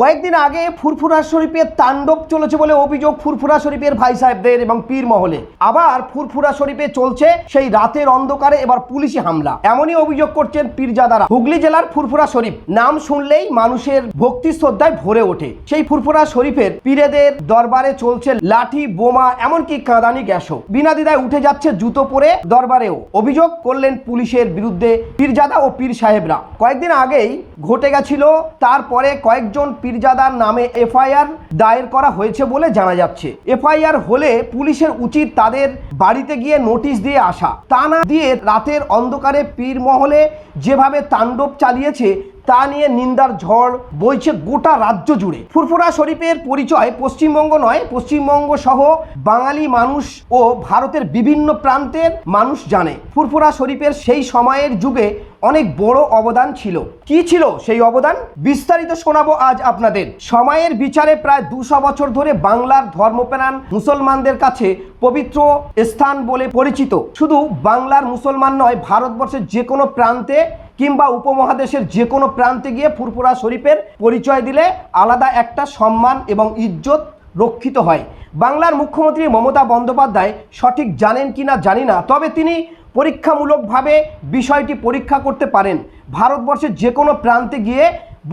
কয়েকদিন আগে ফুরফুরা শরীফের তাণ্ডব চলেছে বলে অভিযোগ ফুরফুরা শরীফের ভাই সাহেবদের এবং পীর মহলে। আবার ফুরফুরা শরীফে চলছে সেই রাতের অন্ধকারে এবার পুলিশি হামলা। এমনই অভিযোগ করছেন পীরজাদারা। হুগলি জেলার ফুরফুরা শরীফ। নাম শুনলেই মানুষের ভক্তি শ্রদ্ধায় ভরে ওঠে। সেই ফুরফুরা শরীফের পীরেদের দরবারে চলছে লাঠি, বোমা, এমনকি কাঁদানি গ্যাসও। বিনা দ্বিধায় উঠে যাচ্ছে জুতো পরে দরবারেও। অভিযোগ করলেন পুলিশের বিরুদ্ধে পীরজাদা ও পীর সাহেবরা। কয়েকদিন আগেই ঘটে গেছিল, তারপরে কয়েকজন পীরজাদার নামে এফআইআর দায়ের করা হয়েছে বলে জানা যাচ্ছে। এফআইআর হলে পুলিশের উচিত তাদের বাড়িতে গিয়ে নোটিশ দিয়ে আসা। তা না দিয়ে রাতের অন্ধকারে পীর মহলে যেভাবে তাণ্ডব চালিয়েছে তা নিয়ে নিন্দার ঝড় বইছে গোটা রাজ্য জুড়ে। ফুরফুরা শরীফের পরিচয় পশ্চিমবঙ্গ নয়, পশ্চিমবঙ্গ সহ বাঙালি মানুষ ও ভারতের বিভিন্ন প্রান্তের মানুষ জানে। ফুরফুরা শরীফের সেই সময়ের যুগে অনেক বড় অবদান ছিল। কি ছিল সেই অবদান? বিস্তারিত শোনাবো আজ আপনাদের। সময়ের বিচারে প্রায় দুশো বছর ধরে বাংলার ধর্মপ্রাণ মুসলমানদের কাছে পবিত্র স্থান বলে পরিচিত। শুধু বাংলার মুসলমান নয়, ভারতবর্ষের যে কোনো প্রান্তে কিংবা উপমহাদেশের যে কোনো প্রান্তে গিয়ে ফুরফুরা শরীফের পরিচয় দিলে আলাদা একটা সম্মান এবং ইজ্জত রক্ষিত হয়। বাংলার মুখ্যমন্ত্রী মমতা বন্দ্যোপাধ্যায় সঠিক জানেন কি না জানি না, তবে তিনি পরীক্ষামূলকভাবে বিষয়টি পরীক্ষা করতে পারেন। ভারতবর্ষের যে কোনো প্রান্তে গিয়ে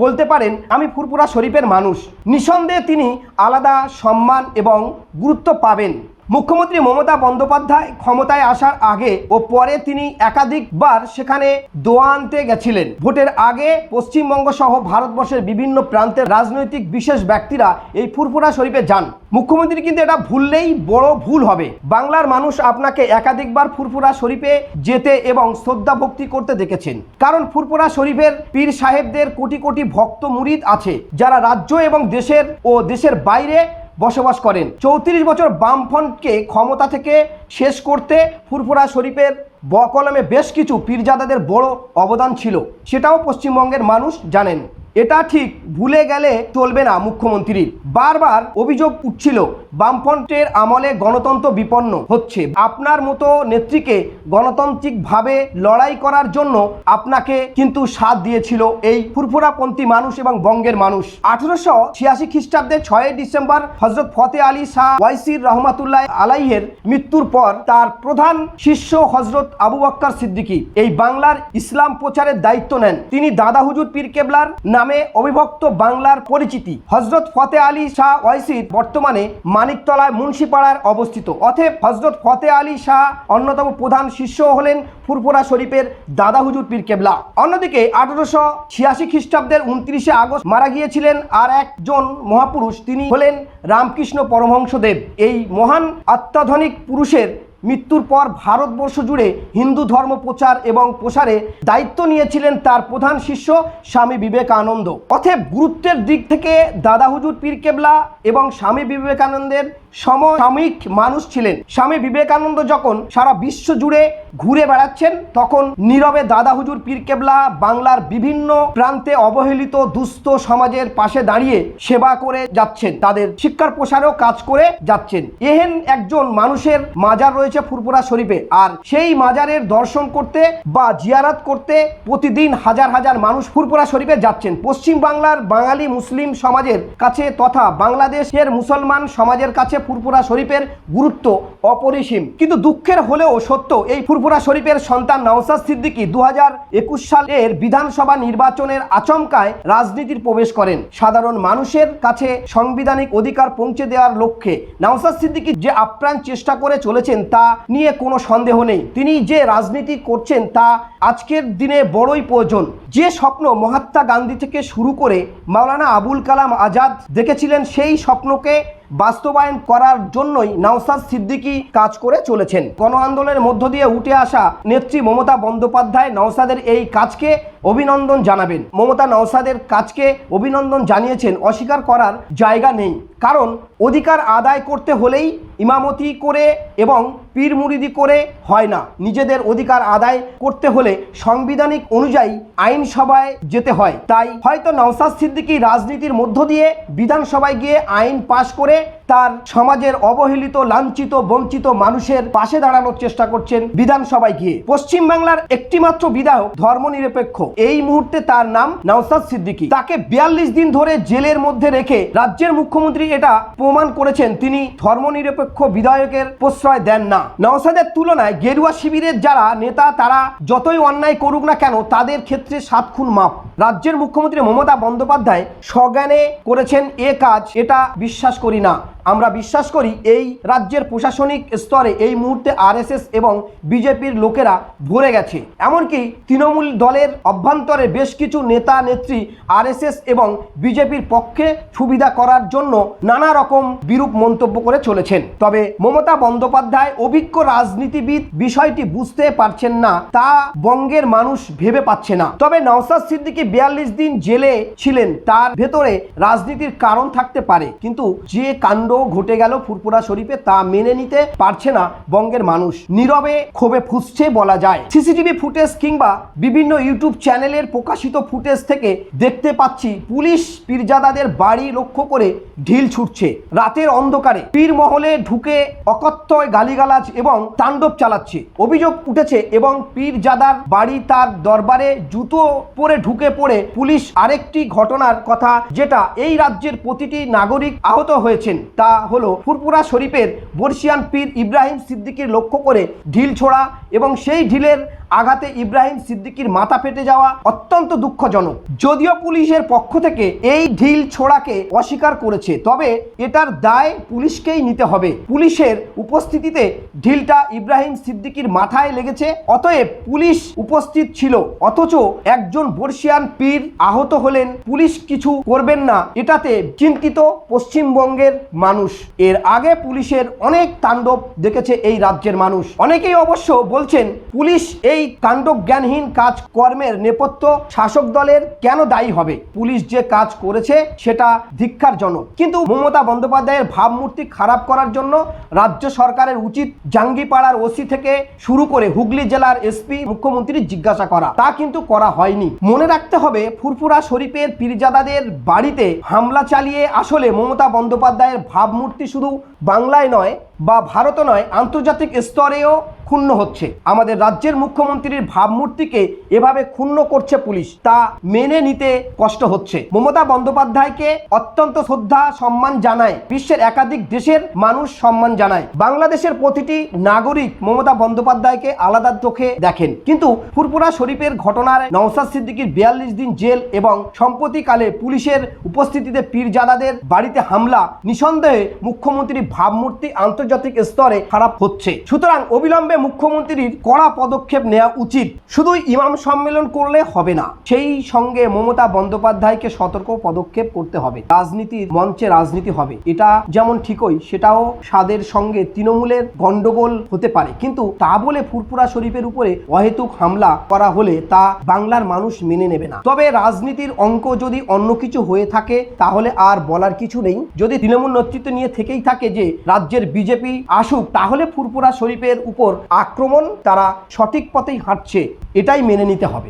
বলতে পারেন, আমি ফুরফুরা শরীফের মানুষ। নিঃসন্দেহে তিনি আলাদা সম্মান এবং গুরুত্ব পাবেন। মুখ্যমন্ত্রী মমতা বন্দ্যোপাধ্যায় ক্ষমতায় আসার আগে ও পরে তিনি একাধিকবার সেখানে দোয়া আনতে গেছিলেন। ভোটের আগে পশ্চিমবঙ্গ সহ ভারতবর্ষের বিভিন্ন প্রান্তের রাজনৈতিক বিশেষ ব্যক্তিরা এই ফুরফুরা শরীফে যান। মুখ্যমন্ত্রী কিন্তু এটা ভুললেই বড় ভুল হবে। বাংলার মানুষ আপনাকে একাধিকবার ফুরফুরা শরীফে যেতে এবং শ্রদ্ধা ভক্তি করতে দেখেছেন। কারণ ফুরফুরা শরীফের পীর সাহেবদের কোটি কোটি ভক্ত মুরিদ আছে, যারা রাজ্য এবং দেশের ও দেশের বাইরে বসবাস করেন। চৌত্রিশ বছর বামফ্রন্টকে ক্ষমতা থেকে শেষ করতে ফুরফুরা শরীফের বকলমে বেশ কিছু পীরজাদাদের বড় অবদান ছিল। সেটাও পশ্চিমবঙ্গের মানুষ জানেন। এটা ঠিক ভুলে গেলে চলবে না মুখ্যমন্ত্রীর। বারবার অভিযোগ উঠছিল, বামফ্রন্টের আমলে গণতন্ত্র বিপন্ন হচ্ছে। আপনার মতো নেত্রীকে গণতান্ত্রিকভাবে লড়াই করার জন্য আপনাকে কিন্তু সাথ দিয়েছিল এই ফুরফুরাপন্থী মানুষ এবং বঙ্গের মানুষ। আঠারোশো ছিয়াশি খ্রিস্টাব্দে ছয়ই ডিসেম্বর হজরত ফতে আলী শাহ ওয়াইসির রহমাতুল্লাহ আলাইহের মৃত্যুর পর তার প্রধান শিষ্য হজরত আবু বক্কর সিদ্দিকী এই বাংলার ইসলাম প্রচারের দায়িত্ব নেন। তিনি দাদা হুজুর পীর কেবলার নামে অবিভক্ত বাংলার পরিচিতি। হজরত ফতে আলী শাহ ওয়াইসির বর্তমানে মানিকতলায় মুন্সিপাড়ায় অবস্থিত। অতএব হজরত ফতে আলী শাহ অন্যতম প্রধান শিষ্য হলেন ফুরফুরা শরীফের দাদা হুজুর পীর কেবলা। অন্যদিকে আঠারোশো ছিয়াশি খ্রিস্টাব্দের উনত্রিশে আগস্ট মারা গিয়েছিলেন আর একজন মহাপুরুষ। তিনি হলেন রামকৃষ্ণ পরমহংসদেব। এই মহান অত্যাধুনিক পুরুষের মৃত্যুর পর ভারতবর্ষ জুড়ে হিন্দু ধর্ম প্রচার এবং প্রসারে দায়িত্ব নিয়েছিলেন তার প্রধান শিষ্য স্বামী বিবেকানন্দ। অথে গুরুত্বের দিক থেকে দাদা হুজুর পীর কেবলা এবং স্বামী বিবেকানন্দের সমসাময়িক মানুষ ছিলেন। স্বামী বিবেকানন্দ যখন সারা বিশ্ব জুড়ে ঘুরে বেড়াচ্ছেন, তখন নীরবে দাদা হুজুর পীর কেবলা বাংলার বিভিন্ন প্রান্তে অবহেলিত দুস্থ সমাজের পাশে দাঁড়িয়ে সেবা করে যাচ্ছেন, তাদের শিক্ষার প্রসারেও কাজ করে যাচ্ছেন। এহেন একজন মানুষের মাজার রয়েছে ফুরফুরা শরীফে, আর সেই মাজারের দর্শন করতে বা জিয়ারাত করতে প্রতিদিন হাজার হাজার মানুষ ফুরফুরা শরীফে যাচ্ছেন। পশ্চিম বাংলার বাঙালি মুসলিম সমাজের কাছে তথা বাংলাদেশের মুসলমান সমাজের কাছে ফুরফুরা শরীফের গুরুত্ব অপরিসীম। কিন্তু দুঃখের হলেও সত্য, এই ফুরফুরা শরীফের সন্তান নওসাদ সিদ্দিকী দু হাজার একুশ সালের বিধানসভা নির্বাচনের আচমকায় রাজনীতির প্রবেশ করেন। সাধারণ মানুষের কাছে সাংবিধানিক অধিকার পৌঁছে দেওয়ার লক্ষ্যে নওসাদ সিদ্দিকী যে আপ্রাণ চেষ্টা করে চলেছেন তা নিয়ে কোনো সন্দেহ নেই। তিনি যে রাজনীতি করছেন তা আজকের দিনে বড়ই প্রয়োজন। যে স্বপ্ন মহাত্মা গান্ধী থেকে শুরু করে মাওলানা আবুল কালাম আজাদ দেখেছিলেন, সেই স্বপ্নকে বাস্তবায়ন করার জন্যই নওসাদ সিদ্দিকি কাজ করে চলেছেন। গণ আন্দোলনের মধ্য দিয়ে উঠে আসা নেত্রী মমতা বন্দ্যোপাধ্যায় নওসাদের এই কাজকে অভিনন্দন জানাবেন। মমতা নওসাদের কাজকে অভিনন্দন জানিয়েছেন, অস্বীকার করার জায়গা নেই। কারণ অধিকার আদায় করতে হলেই ইমামতি করে এবং পীর মুরিদি করে হয় না। নিজেদের অধিকার আদায় করতে হলে সাংবিধানিক অনুযায়ী আইনসভায় যেতে হয়। তাই হয়তো নওসাদ সিদ্দিকী রাজনীতির মধ্য দিয়ে বিধানসভায় গিয়ে আইন পাশ করে তার সমাজের অবহেলিত, লাঞ্ছিত, বঞ্চিত মানুষের পাশে দাঁড়ানোর চেষ্টা করছেন বিধানসভায় গিয়ে। পশ্চিমবাংলার একটিমাত্র বিধায়ক ধর্মনিরপেক্ষ। এই মুহূর্তে তার নাম নওসাদ সিদ্দিকী। তাকে বিয়াল্লিশ দিন ধরে জেলের মধ্যে রেখে রাজ্যের মুখ্যমন্ত্রী এটা প্রমাণ করেছেন, তিনি ধর্মনিরপেক্ষ বিধায়কের প্রশ্রয় দেন না। নওসাদের তুলনায় গেরুয়া শিবিরের যারা নেতা, তারা যতই অন্যায় করুক না কেন, তাদের ক্ষেত্রে সাত খুন মাপ। রাজ্যের মুখ্যমন্ত্রী মমতা বন্দ্যোপাধ্যায় সজ্ঞানে করেছেন এ কাজ, এটা বিশ্বাস করি না। আমরা বিশ্বাস করি এই রাজ্যের প্রশাসনিক স্তরে এই মুহূর্তে আরএসএস এবং বিজেপির লোকেরা ভরে গেছে। এমনকি তৃণমূল দলের অভ্যন্তরে বেশ কিছু নেতা, নেত্রী আরএসএস এবং বিজেপির পক্ষে সুবিধা করার জন্য নানা রকম বিরূপ মন্তব্য করে চলেছেন। তবে মমতা বন্দ্যোপাধ্যায় অভিজ্ঞ রাজনীতিবিদ বিষয়টি বুঝতে পারছেন না, তা বঙ্গের মানুষ ভেবে পাচ্ছে না। তবে নওসাদ সিদ্দিকী বিয়াল্লিশ দিন জেলে ছিলেন, তার ভেতরে রাজনীতির কারণ থাকতে পারে। কিন্তু যে কাণ্ড ঘটে গেল ফুরপুরা শরীফে, তা মেনে নিতে পারছে না বঙ্গের মানুষ। নীরবে ক্ষোভে ফুসছে বলা যায়। সিসিটিভি ফুটেজ কিংবা বিভিন্ন ইউটিউব চ্যানেলের প্রকাশিত ফুটেজ থেকে দেখতে পাচ্ছি, পুলিশ পীরজাদাদের বাড়ি লক্ষ্য করে ঢিল ছুটছে। রাতের অন্ধকারে পীর মহলে ঢুকে অকথ্যয় গালিগালাজ এবং তাণ্ডব চালাচ্ছে। অভিযোগ উঠেছে এবং পীরজাদার বাড়ি তার দরবারে জুতো পরে ঢুকে পড়ে পুলিশ আরেকটি ঘটনার কথা, যেটা এই রাজ্যের প্রতিটি নাগরিক আহত হয়েছেন। তা হলো ফুরপুরা শরীফের বর্ষিয়ান পীর ইব্রাহিম সিদ্দিকির লক্ষ্য করে ঢিল ছোড়া এবং সেই ঢিলের আঘাতে ইব্রাহিম সিদ্দিকির মাথা ফেটে যাওয়া অত্যন্ত দুঃখজনক। যদিও পুলিশের পক্ষ থেকে এই ঢিল ছোড়াকে অস্বীকার করেছে, তবে এটার দায় পুলিশকেই নিতে হবে। পুলিশের উপস্থিতিতে ঢিলটা ইব্রাহিম সিদ্দিকির মাথায় লেগেছে, অতএব পুলিশ উপস্থিত ছিল, অথচ একজন বর্ষিয়ান পীর আহত হলেন। পুলিশ কিছু করবেন না, এটাতে চিন্তিত পশ্চিমবঙ্গের মানুষ। এর আগে পুলিশের অনেক তাণ্ডব দেখেছে এই রাজ্যের মানুষ। অনেকেই অবশ্য বলছেন, পুলিশ এই কাণ্ড জ্ঞানহীন কাজ কর্মের নেপথ্য শাসক দলের কেন দায়ী হবে? পুলিশ যে কাজ করেছে সেটা ধিক্ষারজনক কিন্তু মমতা বন্দ্যোপাধ্যায়ের ভাবমূর্তি খারাপ করার জন্য রাজ্য সরকারের উচিত জাঙ্গিপাড়ার ওসি থেকে শুরু করে হুগলি জেলার এসপি, মুখ্যমন্ত্রী জিজ্ঞাসা করা। তা কিন্তু করা হয়নি। মনে রাখতে হবে, ফুরফুরা শরীফের পীরজাদাদের বাড়িতে হামলা চালিয়ে আসলে মমতা বন্দ্যোপাধ্যায়ের ভাবমূর্তি শুধু বাংলায় নয় বা ভারত নয়, আন্তর্জাতিক স্তরেও ক্ষুণ্ণ হচ্ছে। আমাদের রাজ্যের মুখ্যমন্ত্রীর ভাবমূর্তিকে এভাবে ক্ষুণ্ণ করছে পুলিশ, তা মেনে নিতে কষ্ট হচ্ছে। মমতা বন্দ্যোপাধ্যায়কে অত্যন্ত শ্রদ্ধা, সম্মান জানায়। বিশ্বের একাধিক দেশের মানুষ সম্মান জানায়। বাংলাদেশের প্রতিটি নাগরিক মমতা বন্দ্যোপাধ্যায়কে আলাদা চোখে দেখেন। কিন্তু ফুরপুরা শরীফের ঘটনার নওসাদ সিদ্দিকির বিয়াল্লিশ দিন জেল এবং সম্প্রতিকালে পুলিশের উপস্থিতিতে পীরজাদাদের বাড়িতে হামলা, নিঃসন্দেহে মুখ্যমন্ত্রীর ভাবমূর্তি আন্তর্জাতিক স্তরে খারাপ হচ্ছে। সুতরাং অবিলম্বে মুখ্যমন্ত্রীর কড়া পদক্ষেপ নেওয়া উচিত। শুধু ইমাম সম্মেলন করলে হবে না, সেই সঙ্গে মমতা বন্দ্যোপাধ্যায়কে সতর্ক পদক্ষেপ করতে হবে। রাজনীতির মঞ্চে রাজনীতি হবে। এটা যেমন ঠিকই, সেটাও স্বাদের সঙ্গে তৃণমূলের গন্ডগোল হতে পারে। কিন্তু তা বলে ফুরফুরা শরীফের উপরে অহেতুক হামলা করা হলে তা বাংলার মানুষ মেনে নেবে না। তবে রাজনীতির অঙ্ক যদি অন্য কিছু হয়ে থাকে, তাহলে আর বলার কিছু নেই। যদি তৃণমূল নেতৃত্ব নিয়ে থেকেই থাকে যে, রাজ্যের বিজেপি আসুক, তাহলে ফুরফুরা শরীফের উপর আক্রমণ তারা সঠিক পথেই হাঁটছে এটাই মেনে নিতে হবে।